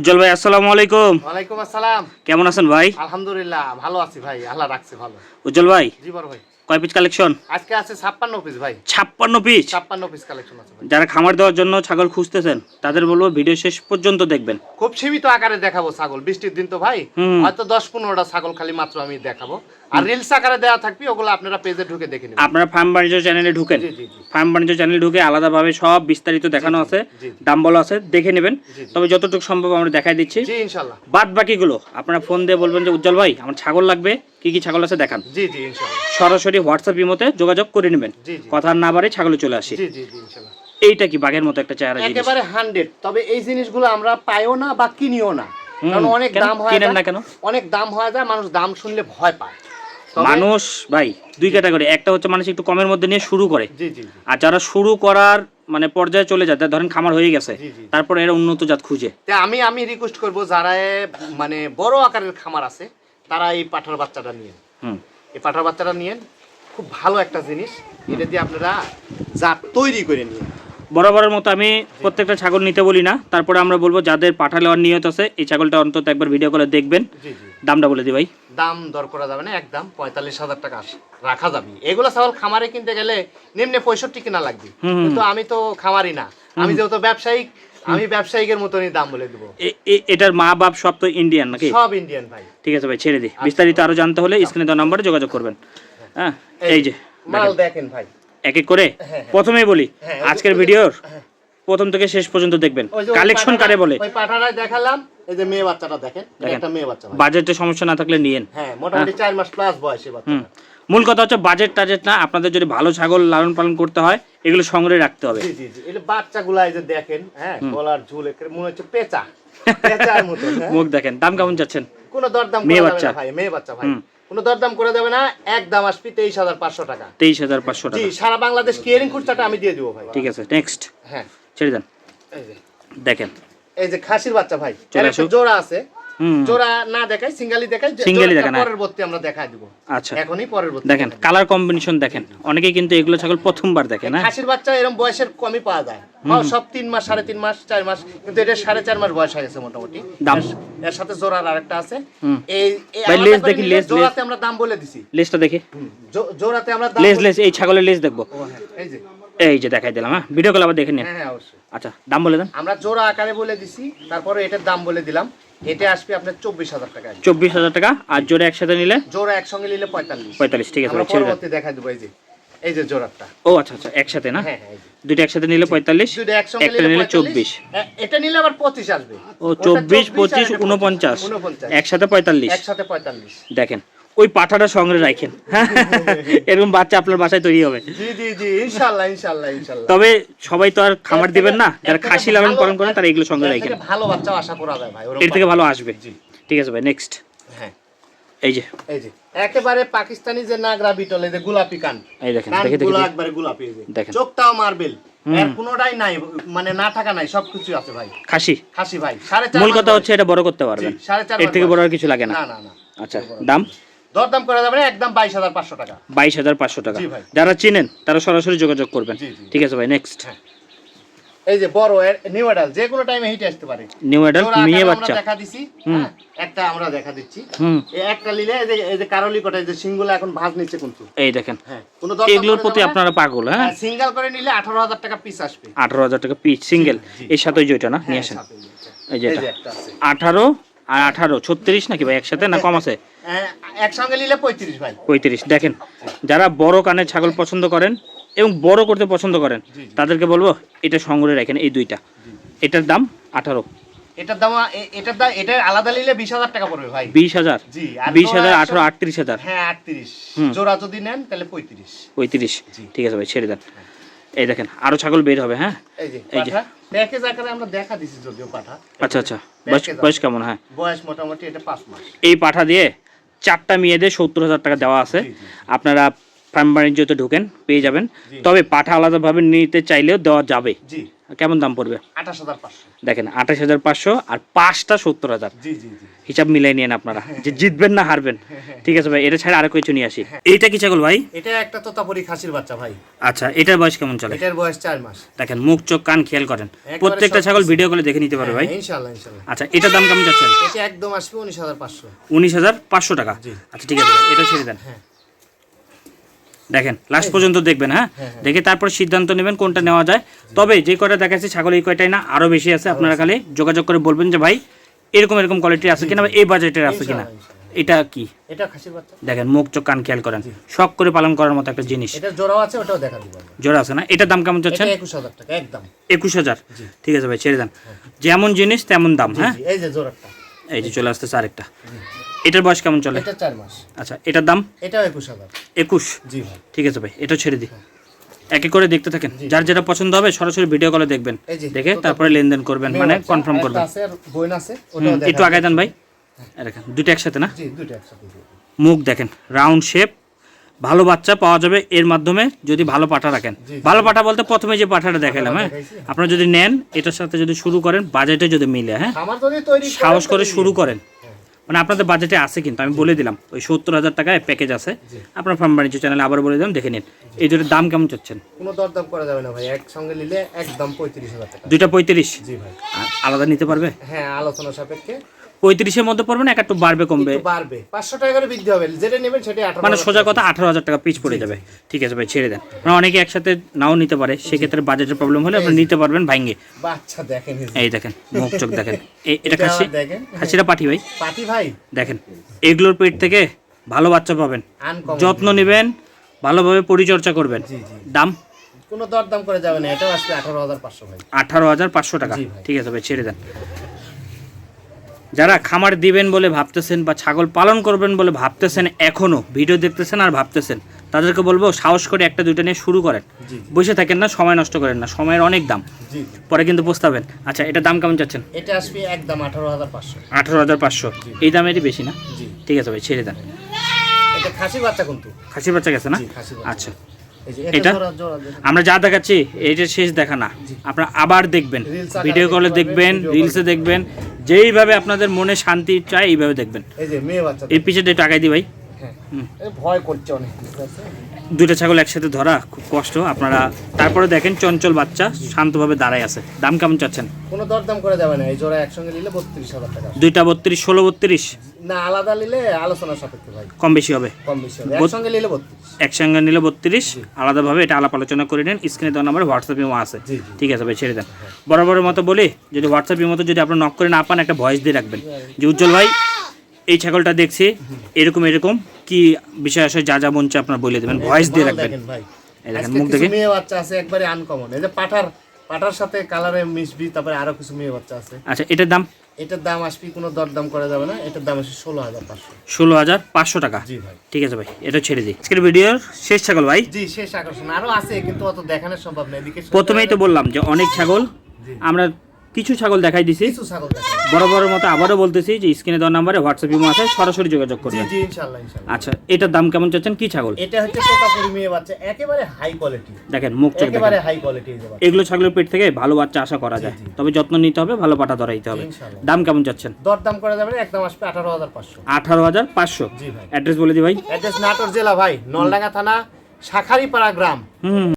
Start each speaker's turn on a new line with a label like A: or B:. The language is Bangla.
A: উজ্জ্বল ভাই আসসালামু আলাইকুম।
B: ওয়ালাইকুম আসসালাম।
A: কেমন আছেন ভাই?
B: আলহামদুলিল্লাহ ভালো আছি ভাই আল্লাহ রাখছে ভালো।
A: উজ্জ্বল ভাই
B: জি বড় ভাই।
A: কয় পিস কালেকশন
B: আজকে আছে ছাপ্পান্ন পিস ভাই।
A: ছাপ্পান্ন পিস
B: ছাপ্পান্ন পিস কালেকশন আছে ভাই।
A: যারা খামার দেওয়ার জন্য ছাগল খুঁজতেছেন তাদের বলব ভিডিও শেষ পর্যন্ত দেখবেন।
B: খুব সীমিত আকারে দেখাবো ছাগল বৃষ্টির দিন তো ভাই। হয়তো দশ পনেরোটা ছাগল খালি মাত্র আমি দেখাবো। আর রিলস আকারে দেওয়া থাকবে ওগুলো আপনারা পেজে ঢুকে দেখে নেবেন।
A: আপনারা ফার্ম বাণিজ্য চ্যানেলে ঢুকেন। ফার্ম বাণিজ্য চ্যানেলে ঢুকে আলাদাভাবে সব বিস্তারিত দেখানো আছে। দাম বলা আছে দেখে নেবেন। তবে যতটুকু সম্ভব আমরা দেখাই দিচ্ছি।
B: জি ইনশাল্লাহ।
A: বাদ বাকিগুলো আপনারা ফোন দিয়ে বলবেন যে উজ্জ্বল ভাই আমার ছাগল লাগবে। কি কি ছাগল আছে দেখান।
B: জি জি ইনশাল্লাহ
A: সরাসরি হোয়াটসঅ্যাপ ইমোতে যোগাযোগ করে নেবেন। কথা না বাড়ে ছাগলে চলে আসি।
B: জি জি জি
A: এইটা কি বাঘের মতো একটা চেহারা জিনিস?
B: একেবারে হান্ড্রেড। তবে এই জিনিসগুলো আমরা পাইও না বা কিনিও না। কারণ অনেক দাম হয়
A: কিনেন না কেন?
B: অনেক দাম হয়ে যায় মানুষ দাম শুনলে ভয় পায়।
A: মানুষ ভাই দুই ক্যাটাগরি। একটা হচ্ছে মানুষ একটু কমের মধ্যে নিয়ে শুরু করে। আর যারা শুরু করার মানে পর্যায়ে চলে যায় ধরেন খামার হয়ে গেছে। তারপর এরা উন্নত জাত খুঁজে।
B: আমি আমি রিকোয়েস্ট করব যারা মানে বড় আকারের খামার আছে তারা এই পাঠার বাচ্চাটা নিয়েন। এই পাঠার বাচ্চাটা নিয়েন খুব ভালো একটা জিনিস। এটা দিয়ে আপনারা জাত তৈরি করে নিন।
A: বরাবরের মতো আমি প্রত্যেকটা ছাগল নিতে বলি না। তারপরে আমরা বলব যাদের পাঠা নেওয়ার নিয়ত আছে এই ছাগলটা অন্তত একবার ভিডিও করে দেখবেন। দামটা বলে দিই ভাই।
B: দাম দর করা যাবে না একদম পঁয়তাল্লিশ হাজার টাকা রাখা যাবে। এগুলো ছাগল খামারে কিনতে গেলে নিম্নে পঁয়ষট্টি কিনা লাগবে। কিন্তু আমি তো খামারি না। আমি যেহেতু ব্যবসায়িক আমি ব্যবসায়িকের মতনই দাম বলে দেবো।
A: এটার মা বাপ সব তো ইন্ডিয়ান নাকি?
B: সব ইন্ডিয়ান ভাই।
A: ঠিক আছে ভাই ছেড়ে দিই বিস্তারিত আরও জানতে হলে স্ক্রিনে দেওয়া নাম্বারে যোগাযোগ করবেন। হ্যাঁ এই যে
B: মাল
A: দেখেন,
B: ভাই।
A: এক এক করে?
B: হ্যাঁ।
A: প্রথমেই বলি
B: হ্যাঁ,
A: আজকের ভিডিওর
B: হ্যাঁ।
A: প্রথম থেকে শেষ পর্যন্ত দেখবেন। কালেকশন কারে বলে?
B: ওই পাঠাটাই দেখালাম এই যে মেয়ে বাচ্চাটা দেখেন এটা একটা মেয়ে বাচ্চা ভাই।
A: বাজেটের সমস্যা না থাকলে নিয়েন।
B: হ্যাঁ মোটামুটি চার মাস প্লাস বয়সে বাচ্চা
A: মূল কথা হচ্ছে বাজেট টাজেট না আপনাদের যদি ভালো ছাগল লালন পালন করতে হয় এগুলো সংগ্রহে রাখতে হবে।
B: জি জি জি এটা বাচ্চাগুলা এই যে দেখেন হ্যাঁ গলার ঝুল একেবারে মনে হচ্ছে পেঁচা পেঁচার মতো হ্যাঁ?
A: মুখ দেখেন দাম কেমন যাচ্ছেন
B: কোনো দরদাম
A: মেয়ে বাচ্চা।
B: ভাই মেয়ে বাচ্চা ভাই। কোনো দরদাম করে দেবে না এক দাম আসবি তেইশ হাজার পাঁচশো টাকা।
A: তেইশ হাজার পাঁচশো
B: জি
A: টাকা
B: সারা বাংলাদেশ কেয়ারিং আমি দিয়ে দেবো ভাই।
A: ঠিক আছে নেক্সট
B: হ্যাঁ।
A: ছেড়ে দেন। দেখেন।
B: এই যে খাসির বাচ্চা ভাই। জোড়া আছে। জোড়া না দেখাই সিঙ্গালি দেখাই
A: দেখান, হ্যাঁ।
B: পরবর্তী আমরা দেখাই দিব।
A: আচ্ছা।
B: এখনই পরবর্তী
A: দেখেন কালার কম্বিনেশন দেখেন। অনেকেই কিন্তু এগুলো ছাগল প্রথমবার দেখেন হ্যাঁ।
B: খাসির বাচ্চা এরকম বয়সের কমই পাওয়া যায়। হ্যাঁ, সব তিন মাস সাড়ে তিন মাস চার মাস কিন্তু এটা সাড়ে চার মাস বয়স হয়ে গেছে মোটামুটি।
A: দাম?
B: এর- সাথে জোড়ার আরেকটা আছে। এই
A: লেজ দেখি, লেজ।
B: জোড়াতে আমরা দাম বলে দিছি।
A: লেজটা দেখে।
B: জোড়াতে আমরা
A: লেজ লেজ এই ছাগলের লেজ দেখব।
B: এই যে।
A: এই যে দেখাই দিলাম হ্যাঁ। ভিডিও কল আবার দেখে নিন।
B: হ্যাঁ অবশ্যই।
A: আচ্ছা দাম বলে দেন।
B: আমরা জোড়া আকারে বলে দিছি তারপরে এটার দাম বলে দিলাম। এটা আসবে আপনার চব্বিশ হাজার টাকা।
A: চব্বিশ হাজার টাকা আর জোড়া একসাথে নিলে?
B: জোড়া একসঙ্গে নিলে পঁয়তাল্লিশ।
A: পঁয়তাল্লিশ ঠিক আছে
B: পরবর্তী দেখা দেবো এই যে এই যে জোড়াটা।
A: ও আচ্ছা আচ্ছা একসাথে না?
B: হ্যাঁ হ্যাঁ।
A: দুটো একসাথে নিলে পঁয়তাল্লিশ একটা নিলে চব্বিশ।
B: এটা নিলে আবার পঁচিশ আসবে।
A: ও চব্বিশ পঁচিশ উনপঞ্চাশ। একসাথে পঁয়তাল্লিশ।
B: একসাথে পঁয়তাল্লিশ।
A: দেখেন ওই পাঠাটা সংগ্রহে রাখেন। এরকম বাচ্চা আপনার বাসায় তৈরি হবে। তবে সবাই তো আর খামার দিবেন না যারা খাসি লালন পালন করেন তারা এগুলো সংগ্রহে রাখেন।
B: ভালো বাচ্চা আশা করা যায় ভাই
A: এর থেকে ভালো আসবে। ঠিক আছে ভাই নেক্সট
B: হ্যাঁ।
A: এই যে।
B: এই যে একেবারে পাকিস্তানি যে নাগরা বিটল এই যে গোলাপি কান।
A: এই দেখেন দেখে দেখে
B: একবারে গোলাপি এই যে।
A: দেখেন।
B: চোখটাও মার্বেল। এর কোনোটাই নাই মানে না থাকা নাই সবকিছু আছে ভাই।
A: খাসি?
B: খাসি ভাই
A: মূল কথা হচ্ছে এটা বড় করতে পারবেন। এর থেকে বড় আর কিছু লাগে না
B: না না।
A: আচ্ছা দাম?
B: দরদাম করা যাবে একদম বাইশ হাজার পাঁচশো টাকা।
A: বাইশ হাজার পাঁচশো টাকা। যারা চিনেন তারা সরাসরি যোগাযোগ করবেন। ঠিক আছে ভাই নেক্সট
B: হ্যাঁ। এই যে বড় নিউ অ্যাডাল যে কোনো টাইমে হিটে আসতে পারে।
A: নিউ অ্যাডাল্ট
B: জোড়া
A: মেয়ে বাচ্চা।
B: দেখা দিছি হ্যাঁ, একটা আমরা দেখা দিচ্ছি। এই একটা নিলে এই যে এই যে কারলি কটা এই যে সিঙ্গুলা এখন ভাঁজ নিচ্ছে কিন্তু।
A: এই দেখেন।
B: হ্যাঁ
A: এগুলোর প্রতি আপনারা পাগল হ্যাঁ?
B: সিঙ্গেল করে নিলে আঠারো হাজার টাকা পিস আসবে।
A: আঠারো হাজার টাকা পিস সিঙ্গেল এর সাথে ওই যে ওইটা না? নিয়ে
B: হ্যাঁ,
A: আসেন।
B: এই যে-
A: এই যে
B: এই
A: এটা।
B: যে একটা আছে।
A: আঠারো আর আঠারো ছত্রিশ নাকি ভাই একসাথে না কম আছে?
B: হ্যাঁ, একসঙ্গে নিলে পঁয়ত্রিশ ভাই।
A: পঁয়ত্রিশ। দেখেন যারা বড় কানের ছাগল পছন্দ করেন এবং বড় করতে পছন্দ করেন। তাদেরকে বলব এটা সংগ্রহে রাখেন এই দুইটা। এটার দাম আঠারো।
B: এটার দাম এটার দাম এটা আলাদা নিলে বিশ হাজার টাকা পড়বে ভাই।
A: বিশ হাজার?
B: জি
A: বিশ হাজার আঠারো আটত্রিশ হাজার।
B: হ্যাঁ আটত্রিশ। জোড়া যদি নেন তাহলে পঁয়ত্রিশ।
A: পঁয়ত্রিশ। ঠিক আছে ভাই ছেড়ে দেন। এই দেখেন আরও ছাগল বের হবে হ্যাঁ?
B: এই যে
A: এই
B: প্যাকেজ আকারে আমরা দেখা দিছি যদিও পাঠা।
A: আচ্ছা আচ্ছা। বয়স বয়স কেমন হ্যাঁ?
B: বয়স মোটামুটি এটা পাঁচ মাস।
A: এই পাঠা দিয়ে চারটা মেয়েদের সত্তর হাজার টাকা দেওয়া আছে। আপনারা ফার্ম বাণিজ্যতে ঢুকেন পেয়ে যাবেন। তবে পাঠা আলাদাভাবে নিতে চাইলেও দেওয়া যাবে। কেমন দাম পড়বে?
B: আঠাশ হাজার পাঁচশো।
A: দেখেন আঠাশ হাজার পাঁচশো আর পাঁচটা সত্তর হাজার। হিসাব মিলাই নিয়েন আপনারা। যে জিতবেন না হারবেন। ঠিক আছে ভাই এটা ছাড়া আরও কিছু নিয়ে আসি। এটা কি ছাগল ভাই?
B: এটা একটা তোতাপুরি খাসির বাচ্চা ভাই।
A: আচ্ছা এটার বয়স কেমন চলে?
B: এটার বয়স চার মাস।
A: দেখেন মুখ চোখ কান খেয়াল করেন। প্রত্যেকটা ছাগল ভিডিও করে দেখে নিতে পারবে ভাই।
B: হ্যাঁ,
A: আচ্ছা এটার দাম কেমন যাচ্ছেন
B: এটা একদম আসবে উনিশ হাজার পাঁচশো।
A: উনিশ হাজার পাঁচশো টাকা। আচ্ছা ঠিক আছে এটা ছেড়ে দেন।
B: হ্যাঁ।
A: দেখেন লাস্ট পর্যন্ত দেখবেন হ্যাঁ?
B: হ্যাঁ, হ্যাঁ।
A: দেখে তারপর সিদ্ধান্ত নেবেন কোনটা নেওয়া যায়। তবে যে কয়টা দেখাচ্ছে ছাগল এই কয়টাই না আরও বেশি আছে। আপনারা খালি যোগাযোগ করে বলবেন যে ভাই এরকম এরকম কোয়ালিটি আছে কিনা বা এই বাজেটের আছে কিনা। এটা কি?
B: এটা খাসির বাচ্চা।
A: দেখেন মুখ চোখ কান খেয়াল করেন। শখ করে পালন করার মতো একটা জিনিস।
B: এটা জোড়াও আছে ওটাও দেখা দিব
A: জোড়া আছে না? এটার দাম কেমন চাচ্ছেন?
B: এটা একুশ হাজার টাকা একদম।
A: একুশ হাজার?
B: জি।
A: ঠিক আছে ভাই ছেড়ে দেন। যেমন জিনিস তেমন দাম হ্যাঁ?
B: এই যে জোড়াটা।
A: এই যে চলে আসতেছে আরেকটা। এটার বয়স কেমন চলে?
B: এটা চার মাস।
A: আচ্ছা এটার দাম?
B: এটাও একুশ হাজার।
A: একুশ?
B: জি ভাই।
A: ঠিক আছে ভাই এটা ছেড়ে দিই। এক এক করে দেখতে থাকেন। যার যেটা পছন্দ হবে সরাসরি ভিডিও কলে দেখবেন। দেখে তারপরে লেনদেন করবেন মানে কনফার্ম করবেন। একটু আগে দেন ভাই। এই দেখেন দুটো একসাথে না?
B: জি দুটো একসাথে।
A: মুখ দেখেন রাউন্ড শেপ ভালো বাচ্চা পাওয়া যাবে এর মাধ্যমে যদি ভালো পাঠা রাখেন। ভালো পাঠা বলতে প্রথমে যে পাঠাটা দেখালাম হ্যাঁ? আপনারা যদি নেন এটার সাথে যদি শুরু করেন বাজেটে যদি মিলে হ্যাঁ?
B: আমার যদি তৈরি
A: সাহস করে শুরু করেন। মানে আপনাদের বাজেটে আছে কিন্তু আমি বলে দিলাম। ওই সত্তর হাজার টাকায় প্যাকেজ আছে। আপনার ফার্ম বাণিজ্য চ্যানেলে আবার বলে দিলাম দেখে নিন। এই দুটোর দাম কেমন চাচ্ছেন?
B: কোনো দরদাম করা যাবে না ভাই একসঙ্গে নিলে একদম পঁয়ত্রিশ হাজার টাকা।
A: দুইটা পঁয়ত্রিশ?
B: জি ভাই।
A: আলাদা নিতে পারবে?
B: হ্যাঁ আলোচনা সাপেক্ষে।
A: পঁয়ত্রিশের মধ্যে পড়বে না একটু বাড়বে কমবে।
B: বাড়বে। পাঁচশো টাকা করে বৃদ্ধি হবে যেটা নেবেন আঠারো
A: মানে সোজা কথা আঠারো হাজার টাকা পিচ পড়ে যাবে। ঠিক আছে ভাই ছেড়ে দেন। মানে অনেকে একসাথে নাও নিতে পারে সেক্ষেত্রে বাজেটের প্রবলেম হলে আপনি নিতে পারবেন ভাঙ্গে।
B: বাচ্চা দেখেন এই
A: দেখেন মুখ চোখ দেখেন। এটা খাসি? খাসিটা পাঠি ভাই?
B: পাটি ভাই।
A: দেখেন এগুলোর পেট থেকে ভালো বাচ্চা পাবেন। যত্ন নেবেন ভালোভাবে পরিচর্যা করবেন। দাম?
B: কোনো দরদাম করে যাবে না এটাও আসবে আঠারো হাজার পাঁচশো ভাই।
A: আঠারো হাজার পাঁচশো টাকা। ঠিক আছে ভাই ছেড়ে দেন। যারা খামার দিবেন বলে ভাবতেছেন বা ছাগল পালন করবেন বলে ভাবতেছেন এখনও ভিডিও দেখতেছেন আর ভাবতেছেন তাদেরকে বলব সাহস করে একটা দুইটা নিয়ে শুরু করেন। বসে থাকেন না সময় নষ্ট করেন না সময়ের অনেক দাম। পরে কিন্তু পোস্তাবেন আচ্ছা এটা দাম কেমন চাচ্ছেন?
B: এটা আসবে একদম আঠারো হাজার পাঁচশো।
A: আঠারো হাজার পাঁচশো। এই দামেরই বেশি না? ঠিক আছে ভাই ছেড়ে দেন।
B: এটা খাসির বাচ্চা কিন্তু।
A: খাসির বাচ্চা গেছে না। আচ্ছা। এটা? আমরা যা দেখাচ্ছি এটা শেষ দেখা না। আপনারা আবার দেখবেন। ভিডিও কলে দেখবেন রিলসে দেখবেন। যেইভাবে আপনাদের মনে শান্তি চায় এইভাবে দেখবেন।
B: এই
A: পিছিয়ে একটু টাকাই দি ভাই।
B: ভয় করছে অনেক
A: দুইটা ছাগল একসাথে ধরা খুব কষ্ট। আপনারা তারপরে দেখেন চঞ্চল বাচ্চা শান্তভাবে দাঁড়ায় আছে। দাম কেমন চাচ্ছেন?
B: কোনো দরদাম করে যাবে না এই জোড়া একসঙ্গে নিলে বত্রিশ হাজার টাকা।
A: দুইটা বত্রিশ ষোলো বত্রিশ?
B: না আলাদা নিলে আলোচনা সাপেক্ষে ভাই।
A: কম বেশি হবে?
B: কম বেশি হবে একসঙ্গে নিলে বত্রিশ।
A: একসঙ্গে নিলে বত্রিশ। আলাদাভাবে এটা আলাপ আলোচনা করে নেন। স্ক্রিনে দেওয়া নাম্বার হোয়াটসঅ্যাপে আছে।
B: জি, জি।
A: ঠিক আছে ভাই ছেড়ে দেন। বরাবরের মতো বলি যদি হোয়াটসঅ্যাপের মতো যদি আপনার নক করে না পান একটা ভয়েস দিয়ে রাখবেন। যে উজ্জ্বল ভাই এই ছাগলটা দেখছি এরকম এরকম। কি বিষয় আসে যা যা মনছে আপনার বলে দেবেন ভয়েস দিয়ে রাখবেন। এই দেখেন মুখ দেখে।
B: মেয়ে বাচ্চা আছে একবারে আনকমন এই যে পাঠার পাঠার সাথে কালারে মিশবি তারপরে আরও কিছু মেয়ে বাচ্চা আছে।
A: আচ্ছা এটার দাম?
B: এটার দাম আসবি কোনো দরদাম করা যাবে না। এটার দাম আসবে ষোলো হাজার পাঁচশো।
A: ষোলো হাজার পাঁচশো টাকা?
B: জি ভাই।
A: ঠিক আছে ভাই এটা ছেড়ে দিই। আজকের ভিডিওর শেষ ছাগল ভাই।
B: জি শেষ আকর্ষণ। আরও আছে কিন্তু অত দেখানো সম্ভব না এদিকে
A: প্রথমেই তো বললাম যে অনেক ছাগল আমরা কিছু ছাগল দেখাই দিছি।
B: দেখা
A: বরাবরের মতো আবারও বলতেছি যে স্ক্রিনে দেওয়া নাম্বারে হোয়াটসঅ্যাপ ইমো আছে সরাসরি যোগাযোগ করবেন।
B: জি
A: আচ্ছা এটার দাম কেমন চাচ্ছেন? কি ছাগল?
B: এটা হচ্ছে তোতাপুরি মেয়ে বাচ্চা একেবারে হাই কোয়ালিটি
A: দেখেন মুখ চোখ
B: একেবারে হাই কোয়ালিটি।
A: এগুলো ছাগলের পেট থেকে ভালো বাচ্চা আশা করা যায়। তবে যত্ন নিতে হবে ভালো পাটা ধরাইতে হবে। দাম কেমন চাচ্ছেন?
B: দরদাম করা যাবে একদম আসবে আঠারো হাজার পাঁচশো।
A: আঠারো হাজার পাঁচশো।
B: জি ভাই।
A: অ্যাড্রেস বলে দি ভাই।
B: অ্যাড্রেস নাটোর জেলা ভাই নলডাঙ্গা থানা শাখারিপাড়া গ্রাম।
A: হুম।